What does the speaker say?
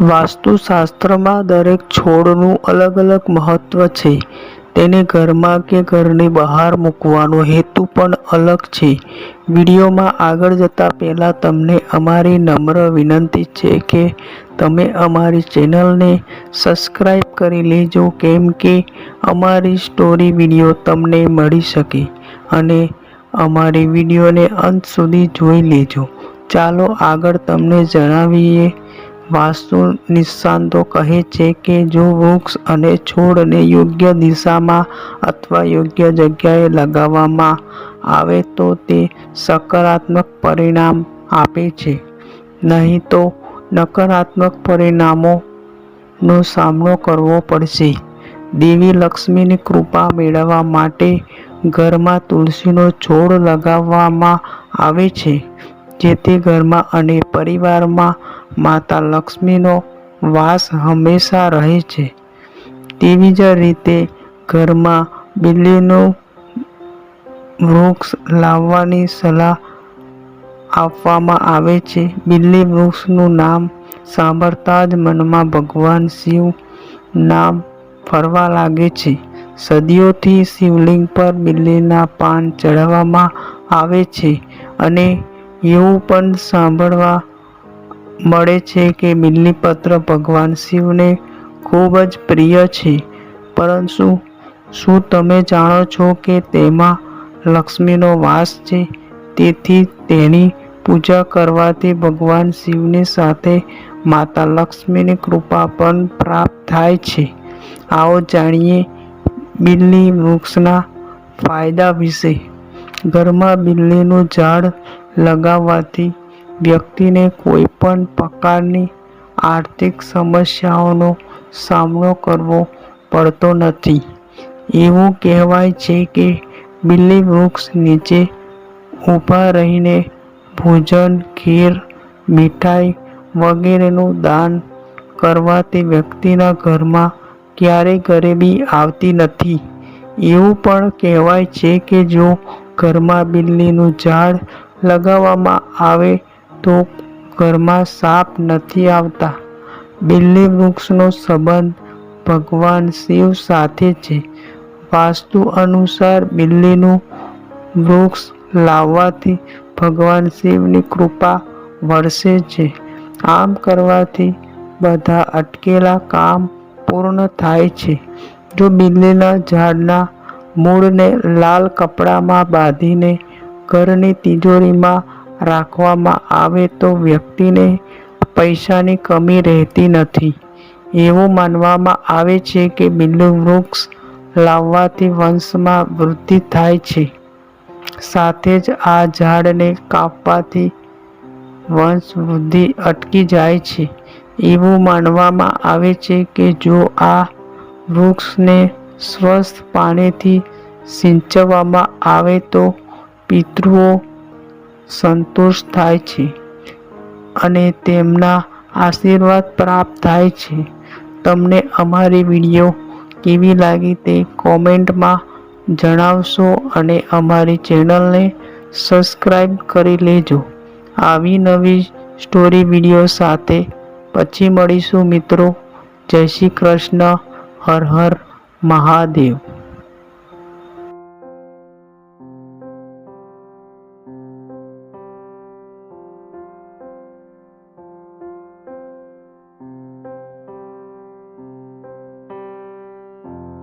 વાસ્તુશાસ્ત્રમાં દરેક છોડનું અલગ અલગ મહત્વ છે. તેને ઘરમાં કે ઘરની બહાર મૂકવાનો હેતુ પણ અલગ છે. વિડીયોમાં આગળ જતાં પહેલાં તમને અમારી નમ્ર વિનંતી છે કે તમે અમારી ચેનલને સબસ્ક્રાઈબ કરી લેજો કેમ કે અમારી સ્ટોરી વીડિયો તમને મળી શકે અને અમારી વિડીયોને અંત સુધી જોઈ લેજો. ચાલો આગળ તમને જણાવીએ વાસ્તુ નિષ્ણાંતો કહે છે કે જો વૃક્ષ અને છોડને યોગ્ય દિશામાં અથવા યોગ્ય જગ્યાએ લગાવવામાં આવે તો તે સકારાત્મક પરિણામ આપે છે. નહીં તો નકારાત્મક પરિણામોનો સામનો કરવો પડશે. દેવી લક્ષ્મીની કૃપા મેળવવા માટે ઘરમાં તુલસીનો છોડ લગાવવામાં આવે છે, જેથી ઘરમાં અને પરિવારમાં માતા લક્ષ્મીનો વાસ હંમેશા રહે છે. તેવી જ રીતે ઘરમાં બિલ્લીનું વૃક્ષ લાવવાની સલાહ આપવામાં આવે છે. બિલ્લી વૃક્ષનું નામ સાંભળતા જ મનમાં ભગવાન શિવ નામ ફરવા લાગે છે. સદીઓથી શિવલિંગ પર બિલ્લીના પાન ચડાવવામાં આવે છે અને એવું પણ સાંભળવા મળે છે કે બિલ્લીપત્ર ભગવાન શિવને ખૂબ જ પ્રિય છે. પરંતુ શું તમે જાણો છો કે તેમાં લક્ષ્મીનો વાસ છે? તેથી તેની પૂજા કરવાથી ભગવાન શિવની સાથે માતા લક્ષ્મીની કૃપા પણ પ્રાપ્ત થાય છે. આવો જાણીએ બિલ્લી વૃક્ષના ફાયદા વિશે. ઘરમાં બિલ્લીનું ઝાડ લગાવવાથી વ્યક્તિને કોઈ પણ પ્રકારની આર્થિક સમસ્યાઓનો સામનો કરવો પડતો નથી. એવું કહેવાય છે કે બિલ્લી વૃક્ષ નીચે ઊભા રહીને ભોજન, ખીર, મીઠાઈ વગેરેનું દાન કરવાથી વ્યક્તિના ઘરમાં ક્યારેય ગરીબી આવતી નથી. એવું પણ કહેવાય છે કે જો ઘરમાં બિલ્લીનું ઝાડ લગાવવામાં આવે તો ઘરમાં સાપ નથી આવતા. બિલ્લી વૃક્ષનો સંબંધ ભગવાન શિવ સાથે છે. વાસ્તુ અનુસાર બિલ્લીનું વૃક્ષ લાવવાથી ભગવાન શિવની કૃપા વરસે છે. આમ કરવાથી બધા અટકેલા કામ પૂર્ણ થાય છે. જો બિલ્લીના ઝાડના મૂળને લાલ કપડામાં બાંધીને ઘરની તિજોરીમાં રાખવામાં આવે તો વ્યક્તિને પૈસાની કમી રહેતી નથી. એવું માનવામાં આવે છે કે બિંદુ વૃક્ષ લાવવાથી વંશમાં વૃદ્ધિ થાય છે. સાથે જ આ ઝાડને કાપવાથી વંશ વૃદ્ધિ અટકી જાય છે. એવું માનવામાં આવે છે કે જો આ વૃક્ષને સ્વસ્થ પાણીથી સિંચવવામાં આવે તો પિતૃઓ સંતુષ્ટ થાય છે અને તેમના આશીર્વાદ પ્રાપ્ત થાય છે. તમને અમારી વીડિયો કેવી લાગી તે કોમેન્ટમાં જણાવશો અને અમારી ચેનલને સબસ્ક્રાઈબ કરી લેજો. આવી નવી સ્ટોરી વીડિયો સાથે પછી મળીશું મિત્રો. જય શ્રી કૃષ્ણ. હર હર મહાદેવ.